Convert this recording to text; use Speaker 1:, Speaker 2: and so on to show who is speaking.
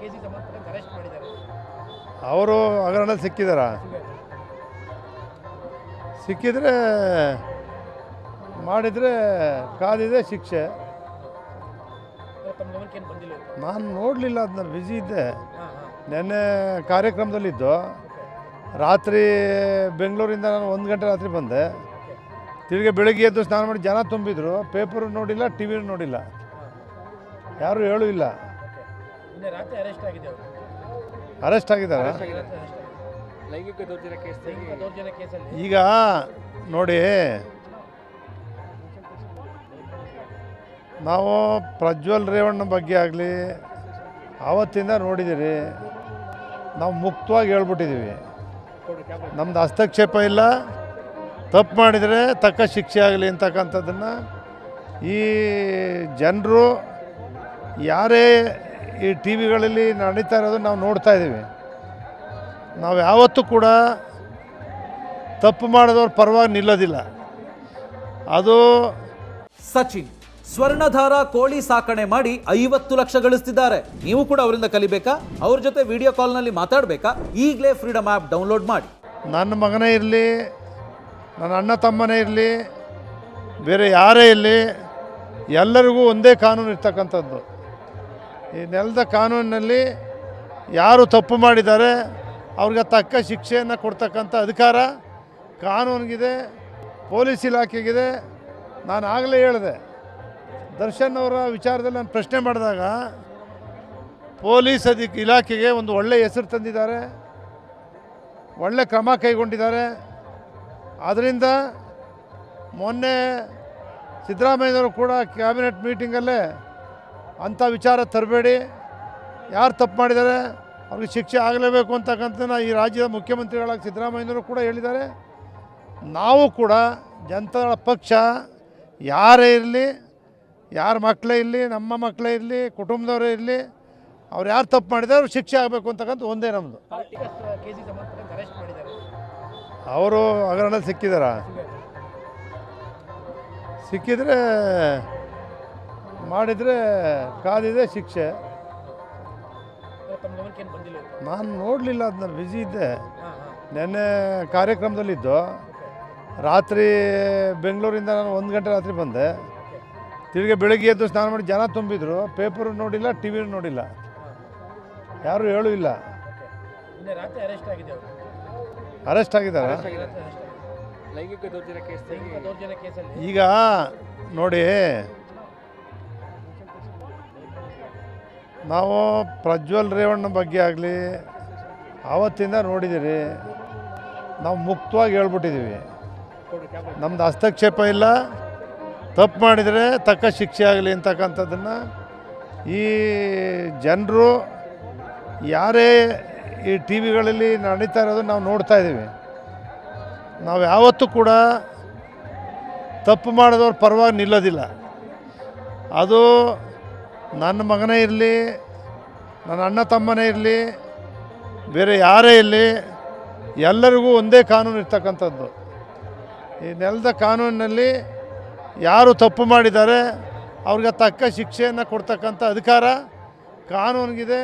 Speaker 1: ಕೇಸಿಗೆ ಸಂಬಂಧಪಟ್ಟಂತೆ ಅರೆಸ್ಟ್ ಮಾಡಿದ್ದಾರೆ.
Speaker 2: ಅವರು ಹಗರಣ ಸಿಕ್ಕಿದಾರ? ಸಿಕ್ಕಿದ್ರೆ ಮಾಡಿದರೆ ಕಾದಿದೆ ಶಿಕ್ಷೆ.
Speaker 1: ತಮ್ಮ ಗಮನಕ್ಕೆ ಏನು ಬಂದಿಲ್ಲ ಇದು?
Speaker 2: ನಾನು ನೋಡಲಿಲ್ಲ ಅದನ್ನ ಬ್ಯುಸಿ ಇದ್ದೆ.
Speaker 1: ಹಾ ಹಾ.
Speaker 2: ನೆನ್ನೆ ಕಾರ್ಯಕ್ರಮದಲ್ಲಿದ್ದು. ರಾತ್ರಿ ಬೆಂಗಳೂರಿಂದ ನಾನು ಒಂದು ಗಂಟೆ ರಾತ್ರಿ ಬಂದೆ. ತಿರುಗಿ ಬೆಳಗ್ಗೆ ಎದ್ದು ಸ್ನಾನ ಮಾಡಿ ಜನ ತುಂಬಿದ್ರು. ಪೇಪರ್ ನೋಡಿಲ್ಲ ಟಿ ವಿನೂ ನೋಡಿಲ್ಲ ಯಾರೂ ಹೇಳೂ ಇಲ್ಲ.
Speaker 1: ನಿನ್ನೆ ರಾತ್ರಿ ಅರೆಸ್ಟ್ ಆಗಿದೆ ಅವರು.
Speaker 2: ಅರೆಸ್ಟ್ ಆಗಿದ್ದಾರೆ?
Speaker 1: ರಾತ್ರಿ ಅರೆಸ್ಟ್ ಆಗಿದೆ
Speaker 3: ಲೈಂಗಿಕ ದೌರ್ಜನ್ಯ ಕೇಸ್
Speaker 1: ಲೈಂಗಿಕ ದೌರ್ಜನ್ಯ ಕೇಸಲ್ಲಿ?
Speaker 2: ಈಗ ನೋಡಿ ನಾವು ಪ್ರಜ್ವಲ್ ರೇವಣ್ಣ ಬಗ್ಗೆ ಆಗಲಿ ಆವತ್ತಿಂದ ನೋಡಿದ್ದೀರಿ ನಾವು ಮುಕ್ತವಾಗಿ ಹೇಳ್ಬಿಟ್ಟಿದ್ದೀವಿ. ನಮ್ಮದು ಹಸ್ತಕ್ಷೇಪ ಇಲ್ಲ ತಪ್ಪು ಮಾಡಿದರೆ ತಕ್ಕ ಶಿಕ್ಷೆ ಆಗಲಿ ಅಂತಕ್ಕಂಥದ್ದನ್ನು ಈ ಜನರು ಯಾರೇ ಈ ಟಿ ವಿಗಳಲ್ಲಿ ನಡೀತಾ ಇರೋದನ್ನು ನಾವು ನೋಡ್ತಾ ಇದ್ದೀವಿ. ನಾವು ಯಾವತ್ತೂ ಕೂಡ ತಪ್ಪು ಮಾಡಿದವ್ರ ಪರವಾಗಿ ನಿಲ್ಲೋದಿಲ್ಲ. ಅದು
Speaker 4: ಸಚಿನ್ ಸ್ವರ್ಣಧಾರ ಕೋಳಿ ಸಾಕಣೆ ಮಾಡಿ ಐವತ್ತು ಲಕ್ಷ ಗಳಿಸ್ತಿದ್ದಾರೆ. ನೀವು ಕೂಡ ಅವರಿಂದ ಕಲಿಬೇಕಾ? ಅವ್ರ ಜೊತೆ ವಿಡಿಯೋ ಕಾಲ್ನಲ್ಲಿ ಮಾತಾಡಬೇಕಾ? ಈಗಲೇ ಫ್ರೀಡಮ್ ಆ್ಯಪ್ ಡೌನ್ಲೋಡ್ ಮಾಡಿ.
Speaker 2: ನನ್ನ ಮಗನೇ ಇರಲಿ ನನ್ನ ಅಣ್ಣ ತಮ್ಮನೇ ಇರಲಿ ಬೇರೆ ಯಾರೇ ಇರಲಿ ಎಲ್ಲರಿಗೂ ಒಂದೇ ಕಾನೂನು ಇರ್ತಕ್ಕಂಥದ್ದು. ಈ ನೆಲದ ಕಾನೂನಿನಲ್ಲಿ ಯಾರು ತಪ್ಪು ಮಾಡಿದ್ದಾರೆ, ಅವ್ರಿಗೆ ತಕ್ಕ ಶಿಕ್ಷೆಯನ್ನು ಕೊಡ್ತಕ್ಕಂಥ ಅಧಿಕಾರ ಕಾನೂನಿಗಿದೆ, ಪೊಲೀಸ್ ಇಲಾಖೆಗಿದೆ. ನಾನು ಆಗಲೇ ಹೇಳಿದೆ, ದರ್ಶನ್ ಅವರ ವಿಚಾರದಲ್ಲಿ ನಾನು ಪ್ರಶ್ನೆ ಮಾಡಿದಾಗ, ಪೊಲೀಸ್ ಅಧಿ, ಇಲಾಖೆಗೆ ಒಂದು ಒಳ್ಳೆ ಹೆಸರು ತಂದಿದ್ದಾರೆ, ಒಳ್ಳೆ ಕ್ರಮ ಕೈಗೊಂಡಿದ್ದಾರೆ. ಆದ್ದರಿಂದ ಮೊನ್ನೆ ಸಿದ್ದರಾಮಯ್ಯವರು ಕೂಡ ಕ್ಯಾಬಿನೆಟ್ ಮೀಟಿಂಗಲ್ಲೇ ಅಂಥ ವಿಚಾರ ತರಬೇಡಿ. ಯಾರು ತಪ್ಪು ಮಾಡಿದ್ದಾರೆ ಅವ್ರಿಗೆ ಶಿಕ್ಷೆ ಆಗಲೇಬೇಕು ಅಂತಕ್ಕಂಥದ್ದನ್ನು ಈ ರಾಜ್ಯದ ಮುಖ್ಯಮಂತ್ರಿಗಳಾಗಿ ಸಿದ್ದರಾಮಯ್ಯನವರು ಕೂಡ ಹೇಳಿದ್ದಾರೆ. ನಾವು ಕೂಡ ಜನತಾದಳ ಪಕ್ಷ ಯಾರೇ ಇರಲಿ, ಯಾರ ಮಕ್ಕಳೇ ಇರಲಿ, ನಮ್ಮ ಮಕ್ಕಳೇ ಇರಲಿ, ಕುಟುಂಬದವರೇ ಇರಲಿ, ಅವ್ರು ಯಾರು ತಪ್ಪು ಮಾಡಿದ್ದಾರೆ ಅವ್ರಿಗೆ ಶಿಕ್ಷೆ ಆಗಬೇಕು ಅಂತಕ್ಕಂಥ ಒಂದೇ ನಮ್ಮದು ಅವರು ಹಗರಣದಲ್ಲಿ ಸಿಕ್ಕಿದಾರ ಸಿಕ್ಕಿದ್ರೆ ಮಾಡಿದರೆ ಕಾದಿದೆ ಶಿಕ್ಷೆ? ನಾನು ನೋಡಲಿಲ್ಲ ಅದನ್ನ ಬ್ಯುಸಿ ಇದ್ದೆ. ನೆನ್ನೆ ಕಾರ್ಯಕ್ರಮದಲ್ಲಿದ್ದು. ರಾತ್ರಿ ಬೆಂಗಳೂರಿಂದ ನಾನು ಒಂದು ಗಂಟೆ ರಾತ್ರಿ ಬಂದೆ. ತಿರುಗಿ ಬೆಳಗ್ಗೆ ಎದ್ದು ಸ್ನಾನ ಮಾಡಿ ಜನ ತುಂಬಿದ್ರು. ಪೇಪರು ನೋಡಿಲ್ಲ ಟಿ ವಿ ನೋಡಿಲ್ಲ. ಯಾರೂ ಹೇಳೂ ಇಲ್ಲ
Speaker 1: ಅರೆಸ್ಟ್ ಆಗಿದೆ ಅವರು.
Speaker 2: ಅರೆಸ್ಟ್ ಆಗಿದ್ದಾರೆ? ಈಗ ಅರೆಸ್ಟ್ ನಾವು ಪ್ರಜ್ವಲ್ ರೇವಣ್ಣ ಬಗ್ಗೆ ಆಗಲಿ, ಆವತ್ತಿಂದ ನೋಡಿದ್ದೀರಿ. ನಾವು ಮುಕ್ತವಾಗಿ ಹೇಳ್ಬಿಟ್ಟಿದ್ದೀವಿ. ನಮ್ದು ಹಸ್ತಕ್ಷೇಪ ಇಲ್ಲ. ತಪ್ಪು ಮಾಡಿದರೆ ತಕ್ಕ ಶಿಕ್ಷೆ ಆಗಲಿ ಅಂತಕ್ಕಂಥದ್ದನ್ನು ಈ ಜನರು ಯಾರೇ ಈ ಟಿ ವಿಗಳಲ್ಲಿ ನಡೀತಾ ಇರೋದು ನಾವು ನೋಡ್ತಾ ಇದ್ದೀವಿ. ನಾವು ಯಾವತ್ತೂ ಕೂಡ ತಪ್ಪು ಮಾಡಿದವ್ರ ಪರವಾಗಿ ನಿಲ್ಲೋದಿಲ್ಲ. ಅದು ನನ್ನ ಮಗನೇ ಇರಲಿ, ನನ್ನ ಅಣ್ಣ ತಮ್ಮನೇ ಇರಲಿ, ಬೇರೆ ಯಾರೇ ಇರಲಿ, ಎಲ್ಲರಿಗೂ ಒಂದೇ ಕಾನೂನು ಇರ್ತಕ್ಕಂಥದ್ದು. ಈ ನೆಲದ ಕಾನೂನಿನಲ್ಲಿ ಯಾರು ತಪ್ಪು ಮಾಡಿದ್ದಾರೆ, ಅವ್ರಿಗೆ ತಕ್ಕ ಶಿಕ್ಷೆಯನ್ನು ಕೊಡ್ತಕ್ಕಂಥ ಅಧಿಕಾರ ಕಾನೂನಿಗಿದೆ.